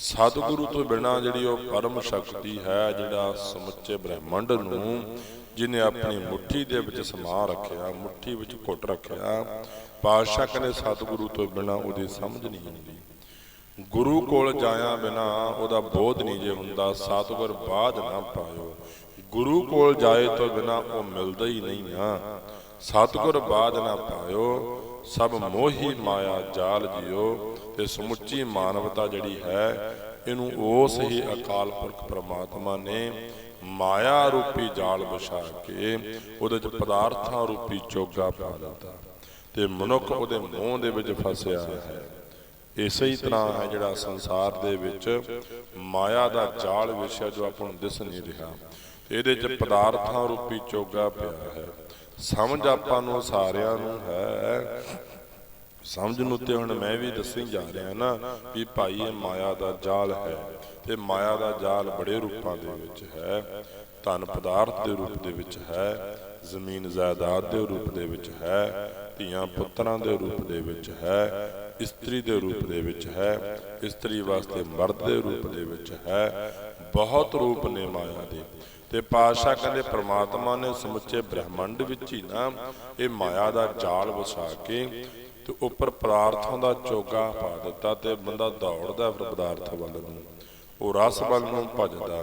ਸਤਿਗੁਰੂ ਤੋਂ ਬਿਨਾ ਜਿਹੜੀ ਉਹ ਪਰਮ ਸ਼ਕਤੀ ਹੈ, ਜਿਹੜਾ ਸਮੁੱਚੇ ਬ੍ਰਹਿਮੰਡ ਨੂੰ ਜਿਨੇ ਆਪਣੀ ਮੁਠੀ ਦੇ ਵਿੱਚ ਸਮਾ ਰੱਖਿਆ, ਮੁਠੀ ਵਿੱਚ ਘੁੱਟ ਰੱਖਿਆ, ਪਾਤਸ਼ਾਹ ਕਹਿੰਦੇ ਸਤਿਗੁਰੂ ਤੋਂ ਬਿਨਾ ਉਹਦੀ ਸਮਝ ਨਹੀਂ ਆਉਂਦੀ ਗੁਰੂ ਕੋਲ ਜਾਇਆ ਬਿਨਾ ਉਹਦਾ ਬੋਧ ਨਹੀਂ ਜੇ ਹੁੰਦਾ ਸਤਿਗੁਰ ਬਾਦ ਨਾ ਪਾਇਓ। ਗੁਰੂ ਕੋਲ ਜਾਏ ਤੋਂ ਬਿਨਾ ਉਹ ਮਿਲਦਾ ਹੀ ਨਹੀਂ ਆ। ਸਤਿਗੁਰ ਬਾਦ ਨਾ ਪਾਇਓ। ਸਭ ਮੋਹੀ ਮਾਇਆ ਜਾਲ ਜਿਓ ਤੇ ਸਮੁੱਚੀ ਮਾਨਵਤਾ ਜਿਹੜੀ ਹੈ, ਇਹਨੂੰ ਉਸ ਹੀ ਅਕਾਲ ਪੁਰਖ ਪ੍ਰਮਾਤਮਾ ਨੇ ਮਾਇਆ ਰੂਪੀ ਜਾਲ ਵਿਛਾ ਕੇ ਉਹਦੇ ਚ ਪਦਾਰਥਾਂ ਰੂਪੀ ਚੋਗਾ ਪਾ ਦਿੱਤਾ ਤੇ ਮਨੁੱਖ ਉਹਦੇ ਮੋਹ ਦੇ ਵਿੱਚ ਫਸਿਆ ਹੈ। ਇਸੇ ਹੀ ਤਰ੍ਹਾਂ ਹੈ ਜਿਹੜਾ ਸੰਸਾਰ ਦੇ ਵਿੱਚ ਮਾਇਆ ਦਾ ਜਾਲ ਵਿਛਿਆ ਜੋ ਆਪਾਂ ਨੂੰ ਦਿਸ ਨਹੀਂ ਰਿਹਾ। ਇਹਦੇ ਚ ਪਦਾਰਥਾਂ ਰੂਪੀ ਚੋਗਾ ਪਿਆ ਹੈ। ਸਮਝ ਆਪਾਂ ਨੂੰ ਸਾਰਿਆਂ ਨੂੰ ਹੈ। ਸਮਝ ਨੂੰ ਤੇ ਹੁਣ ਮੈਂ ਵੀ ਦੱਸਣ ਜਾ ਰਿਹਾ ਨਾ ਕਿ ਭਾਈ ਇਹ ਮਾਇਆ ਦਾ ਜਾਲ ਹੈ ਤੇ ਮਾਇਆ ਦਾ ਜਾਲ ਬੜੇ ਰੂਪਾਂ ਦੇ ਵਿੱਚ ਹੈ, ਧਨ ਪਦਾਰਥ ਦੇ ਰੂਪ ਦੇ ਵਿੱਚ ਹੈ, ਜ਼ਮੀਨ ਜਾਇਦਾਦ ਦੇ ਰੂਪ ਦੇ ਵਿੱਚ ਹੈ, ਧੀਆਂ ਪੁੱਤਰਾਂ ਦੇ ਰੂਪ ਦੇ ਵਿੱਚ ਹੈ, ਇਸਤਰੀ ਦੇ ਰੂਪ ਦੇ ਵਿੱਚ ਹੈ, ਇਸਤਰੀ ਵਾਸਤੇ ਮਰਦ ਦੇ ਰੂਪ ਦੇ ਵਿੱਚ ਹੈ, ਬਹੁਤ ਰੂਪ ਨੇ ਮਾਇਆ ਦੇ। ਤੇ ਪਾਤਸ਼ਾਹ ਕਹਿੰਦੇ ਪ੍ਰਮਾਤਮਾ ਨੇ ਸਮੁੱਚੇ ਬ੍ਰਹਿਮੰਡ ਵਿੱਚ ਹੀ ਨਾ ਇਹ ਮਾਇਆ ਦਾ ਜਾਲ ਵਸਾ ਕੇ ਤੇ ਉੱਪਰ ਪਦਾਰਥਾਂ ਦਾ ਚੋਗਾ ਪਾ ਦਿੱਤਾ ਤੇ ਬੰਦਾ ਦੌੜਦਾ ਫਿਰ ਪਦਾਰਥ ਵੱਲ ਨੂੰ, ਉਹ ਰਸ ਵੱਲ ਨੂੰ ਭੱਜਦਾ।